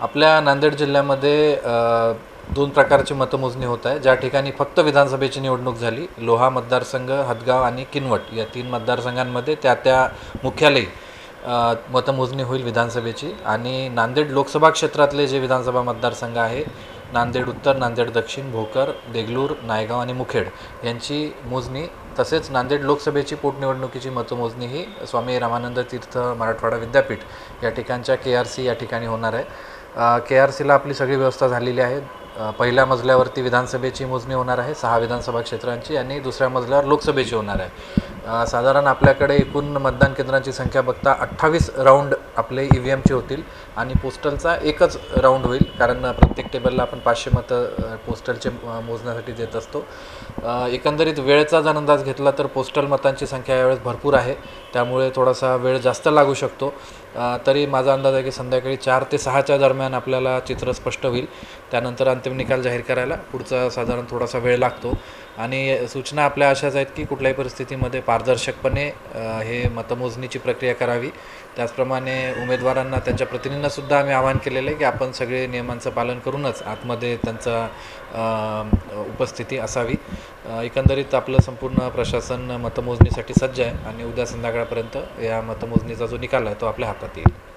आपल्या नांदेड जिल्ह्यामध्ये दोन प्रकारची मतमोजणी होत आहे. ज्या ठिकाणी फक्त विधानसभेची निवडणूक झाली लोहा मतदारसंघ हदगाव आणि किनवट या तीन मतदारसंघांमध्ये त्या त्या मुख्यालयी मतमोजणी होईल विधानसभेची. आणि नांदेड लोकसभा क्षेत्रातले जे विधानसभा मतदारसंघ आहे नांदेड उत्तर नांदेड दक्षिण भोकर देगलूर नायगाव आणि मुखेड यांची मोजणी तसेच नांदेड लोकसभेची पोटनिवडणुकीची मतमोजणी ही स्वामी रामानंद तीर्थ मराठवाडा विद्यापीठ या ठिकाणच्या के आर सी या ठिकाणी होणार आहे. के आर सीला आपली सगळी व्यवस्था झालेली आहे. पहिल्या मजल्यावरती विधानसभेची मोजणी होणार आहे. सहा विधानसभा क्षेत्रांची आणि दुसऱ्या मजल्यावर लोकसभेची होणार आहे. साधारण आपल्याकडे एकूण मतदान केंद्रांची संख्या बघता अठ्ठावीस राऊंड आपले ई व्ही एमचे होतील आणि पोस्टलचा एकच राऊंड होईल कारण प्रत्येक टेबलला आपण पाचशे मतं पोस्टलचे मोजण्यासाठी देत असतो. एकंदरीत वेळेचा जर अंदाज घेतला तर पोस्टल मतांची संख्या यावेळेस भरपूर आहे त्यामुळे थोडासा वेळ जास्त लागू शकतो. तरी माझा अंदाज आहे की संध्याकाळी चार ते सहाच्या दरम्यान आपल्याला चित्र स्पष्ट होईल. त्यानंतर अंतिम निकाल जाहीर करायला पुढचा साधारण थोडासा वेळ लागतो. आणि सूचना आपल्या अशाच आहेत की कुठल्याही परिस्थितीमध्ये पारदर्शकपणे हे मतमोजणीची प्रक्रिया करावी. त्याचप्रमाणे उमेदवारांना त्यांच्या प्रतिनिधींनासुद्धा आम्ही आवाहन केलेलं आहे की आपण सगळे नियमांचं पालन करूनच आतमध्ये त्यांचा उपस्थिती असावी. एकंदरीत आपलं संपूर्ण प्रशासन मतमोजणीसाठी सज्ज आहे आणि उद्या संध्याकाळपर्यंत या मतमोजणीचा जो निकाल आहे तो आपल्या हातात येईल.